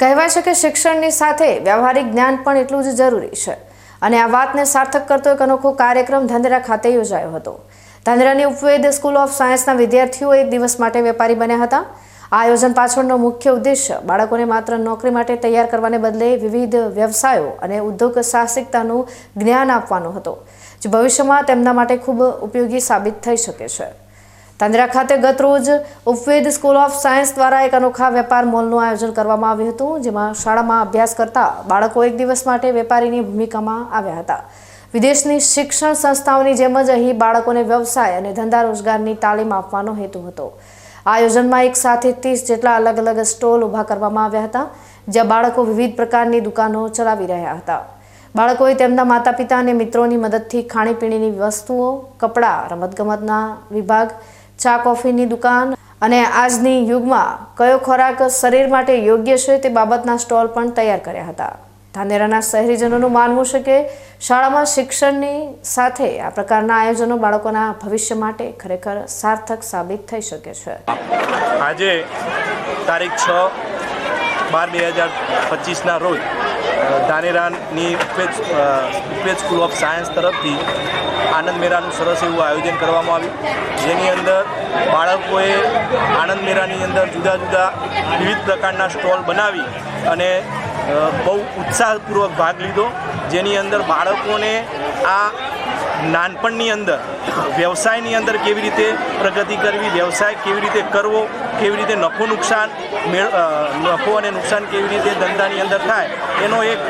કહેવાય છે કે શિક્ષણની સાથે વ્યવહારિક જ્ઞાન પણ એટલું જ જરૂરી છે. અને આ વાતને સાર્થક કરતો એક અનોખો કાર્યક્રમ ધાંધ્રા ખાતે યોજાયો હતો. ધાંધ્રાની ઉપવેદ સ્કૂલ ઓફ સાયન્સના વિદ્યાર્થીઓ એક દિવસ માટે વેપારી બન્યા હતા. આ આયોજન પાછળનો મુખ્ય ઉદ્દેશ્ય બાળકોને માત્ર નોકરી માટે તૈયાર કરવાને બદલે વિવિધ વ્યવસાયો અને ઉદ્યોગ સાહસિકતાનું જ્ઞાન આપવાનો હતો, જે ભવિષ્યમાં તેમના માટે ખૂબ ઉપયોગી સાબિત થઈ શકે છે. તાંદ્રા ખાતે ગત રોજ ઉપવેદ સ્કૂલ ઓફ સાયન્સ દ્વારા એક અનોખા વેપાર મોલનું આયોજન કરવામાં આવ્યું હતું, જેમાં શાળામાં અભ્યાસ કરતા બાળકો એક દિવસ માટે વેપારીની ભૂમિકામાં આવ્યા હતા. વિદેશની શિક્ષણ સંસ્થાઓની જેમ જ અહીં બાળકોને વ્યવસાય અને ધંધા રોજગારની તાલીમ આપવાનો હેતુ હતો. આ આયોજનમાં એક સાથે ત્રીસ જેટલા અલગ અલગ સ્ટોલ ઊભા કરવામાં આવ્યા હતા, જ્યાં બાળકો વિવિધ પ્રકારની દુકાનો ચલાવી રહ્યા હતા. બાળકોએ તેમના માતા પિતા અને મિત્રોની મદદથી ખાણીપીણીની વસ્તુઓ, કપડાં, રમતગમતના વિભાગ ચા કોફીની દુકાન અને આજની યુગમાં કયો ખોરાક શરીર માટે યોગ્ય છે તે બાબતના સ્ટોલ પણ તૈયાર કર્યા હતા. ધાનેરાના શહેરીજનોનું માનવું છે કે શાળામાં શિક્ષણની સાથે આ પ્રકારના આયોજનો બાળકોના ભવિષ્ય માટે ખરેખર સાર્થક સાબિત થઈ શકે છે. આજે તારીખ છ બાર બે હજાર પચીસના રોજ ધાનેરાની Upved Upved school of science તરફથી આનંદ મેળાનું સરસ એવું આયોજન કરવામાં આવ્યું. જેની અંદર બાળકોએ આનંદ મેળાની અંદર જુદા જુદા વિવિધ પ્રકારના સ્ટોલ બનાવી અને બહુ ઉત્સાહપૂર્વક ભાગ લીધો. જેની અંદર બાળકોને આ નાનપણની અંદર વ્યવસાયની અંદર કેવી રીતે પ્રગતિ કરવી, વ્યવસાય કેવી રીતે કરવો, કેવી રીતે નફો નુકસાન નફો અને નુકસાન કેવી રીતે ધંધાની અંદર થાય, એનો એક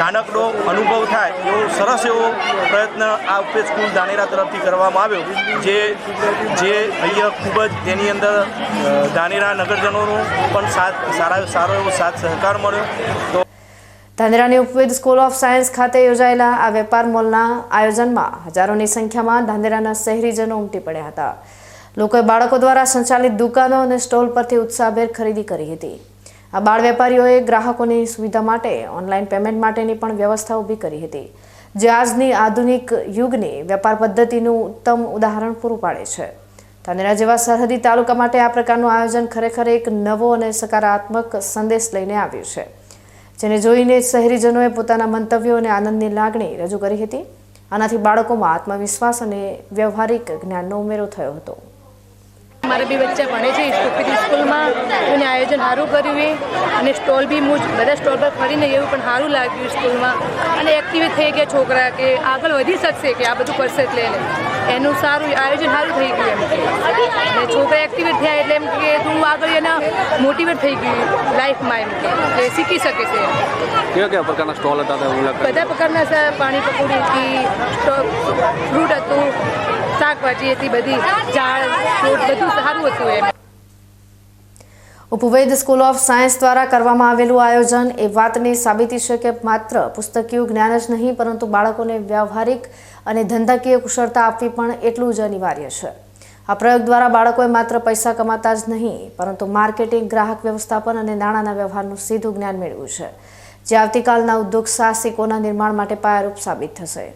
નાનકડો અનુભવ થાય એવો સરસ એવો પ્રયત્ન આ ઉપેજ સ્કૂલ દાનેરા તરફથી કરવામાં આવ્યો, જે જે અહીંયા ખૂબ જ તેની અંદર દાનેરા નગરજનોનો પણ સાથ, સારા, સારો એવો સાથ સહકાર મળ્યો. તો ધાનેરાની ઉપવેદ સ્કૂલ ઓફ સાયન્સ ખાતે યોજાયેલા આ વેપાર મોલના આયોજનમાં હજારોની સંખ્યામાં ધાંધ્રાના શહેરીજનો ઉમટી પડ્યા હતા. લોકોએ બાળકો દ્વારા સંચાલિત દુકાનો અને સ્ટોલ પરથી ઉત્સાહભેર ખરીદી કરી હતી. આ બાળ વેપારીઓએ ગ્રાહકોની સુવિધા માટે ઓનલાઈન પેમેન્ટ માટેની પણ વ્યવસ્થા ઊભી કરી હતી, જે આજની આધુનિક યુગની વેપાર પદ્ધતિનું ઉત્તમ ઉદાહરણ પૂરું પાડે છે. ધાનેરા જેવા સરહદી તાલુકા માટે આ પ્રકારનું આયોજન ખરેખર એક નવો અને સકારાત્મક સંદેશ લઈને આવ્યું છે. જેને જોઈને શહેરીજનોએ પોતાના મંતવ્યો અને આનંદની લાગણી રજૂ કરી હતી. આનાથી બાળકોમાં આત્મવિશ્વાસ અને વ્યવહારિક જ્ઞાનનો ઉમેરો થયો હતો. મારા બી બચ્ચા ભણે છે સ્ટુપિડ સ્કૂલમાં એને આયોજન સારું કર્યું એ. અને સ્ટોલ બી હું બધા સ્ટોલ પર ફરીને એવું પણ સારું લાગ્યું સ્કૂલમાં. અને એક્ટિવેટ થઈ ગયા છોકરા કે આગળ વધી શકશે કે આ બધું કરશે એટલે એને. એનું સારું આયોજન સારું થઈ ગયું એમ અને છોકરા એક્ટિવેટ થયા એટલે એમ કે હું આગળ એના મોટિવેટ થઈ ગયું લાઈફમાં એમ કે. શીખી શકે છે કેવા કેવા પ્રકારના સ્ટોલ હતા બધા પ્રકારના પાણી પકોડી હતી ફ્રૂટ હતું શાકભાજી હતી બધી ઝાડ ફ્રૂટ બધું સારું હતું એમ. ઉપવેદ સ્કૂલ ઓફ સાયન્સ દ્વારા કરવામાં આવેલું આયોજન એ વાતની સાબિતી છે કે માત્ર પુસ્તકીય જ્ઞાન જ નહીં, પરંતુ બાળકોને વ્યવહારિક અને ધંધાકીય કુશળતા આપવી પણ એટલું જ અનિવાર્ય છે. આ પ્રયોગ દ્વારા બાળકોએ માત્ર પૈસા કમાતા જ નહીં, પરંતુ માર્કેટિંગ, ગ્રાહક વ્યવસ્થાપન અને નાણાંના વ્યવહારનું સીધું જ્ઞાન મેળવ્યું છે, જે આવતીકાલના ઉદ્યોગ સાહસિકોના નિર્માણ માટે પાયારૂપ સાબિત થશે.